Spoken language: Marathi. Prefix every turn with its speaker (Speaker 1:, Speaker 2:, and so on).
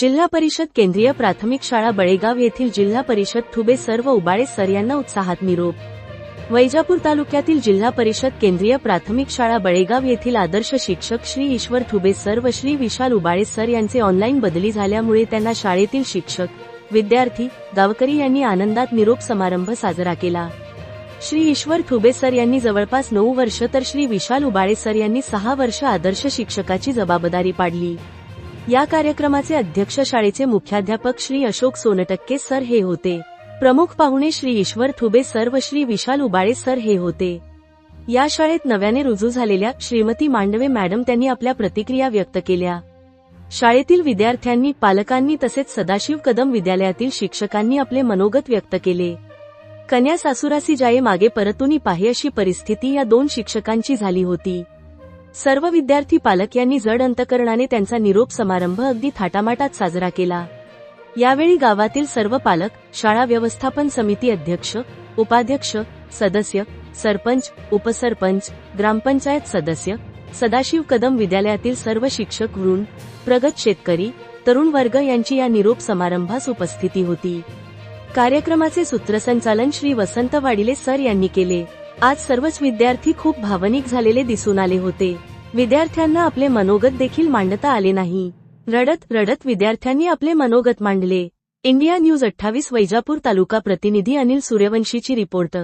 Speaker 1: जिल्हा परिषद केंद्रीय प्राथमिक शाळा बळेगाव येथील जिल्हा परिषद ठुबे सर्व उबाळे सर यांना उत्साहात निरोप. वैजापूर तालुक्यातील जिल्हा परिषद केंद्रीय प्राथमिक शाळा बळेगाव येथील आदर्श शिक्षक श्री ईश्वर ठुबे सर व श्री विशाल उबाळे सर यांचे ऑनलाईन बदली झाल्यामुळे त्यांना शाळेतील शिक्षक विद्यार्थी गावकरी यांनी आनंदात निरोप समारंभ साजरा केला. श्री ईश्वर ठुबे सर यांनी जवळपास नऊ वर्ष तर श्री विशाल उबाळे सर यांनी सहा वर्ष आदर्श शिक्षकाची जबाबदारी पाडली. या कार्यक्रमाचे अध्यक्ष शाळेचे मुख्याध्यापक श्री अशोक सोनटक्के सर हे होते. प्रमुख पाहुणे श्री ईश्वर थुबे सर व श्री विशाल उबाळे सर हे होते. या शाळेत नव्याने रुजू झालेल्या श्रीमती मांडवे मॅडम त्यांनी आपल्या प्रतिक्रिया व्यक्त केल्या. शाळेतील विद्यार्थ्यांनी पालकांनी तसेच सदाशिव कदम विद्यालयातील शिक्षकांनी आपले मनोगत व्यक्त केले. कन्या सासुरासी जाये मागे परतुनी पाहे अशी परिस्थिती या दोन शिक्षकांची झाली होती. सर्व विद्यार्थी पालक यांनी जड अंतकरणाने त्यांचा निरोप समारंभ अगदी थाटामाटात साजरा केला. यावेळी गावातील सर्व पालक शाळा व्यवस्थापन समिती अध्यक्ष उपाध्यक्ष सदस्य सरपंच उपसरपंच ग्रामपंचायत सदस्य सदाशिव कदम विद्यालयातील सर्व शिक्षक वृंद प्रगत शेतकरी तरुण वर्ग यांची या निरोप समारंभास उपस्थिती होती. कार्यक्रमाचे सूत्रसंचालन श्री वसंत वाडिले सर यांनी केले. आज सर्वच विद्यार्थी खूप भावनिक झालेले दिसून आले होते. विद्यार्थ्यांना आपले मनोगत देखील मांडता आले नाही. रडत रडत विद्यार्थ्यांनी आपले मनोगत मांडले. इंडिया न्यूज अठ्ठावीस वैजापूर तालुका प्रतिनिधी अनिल सूर्यवंशीची रिपोर्ट.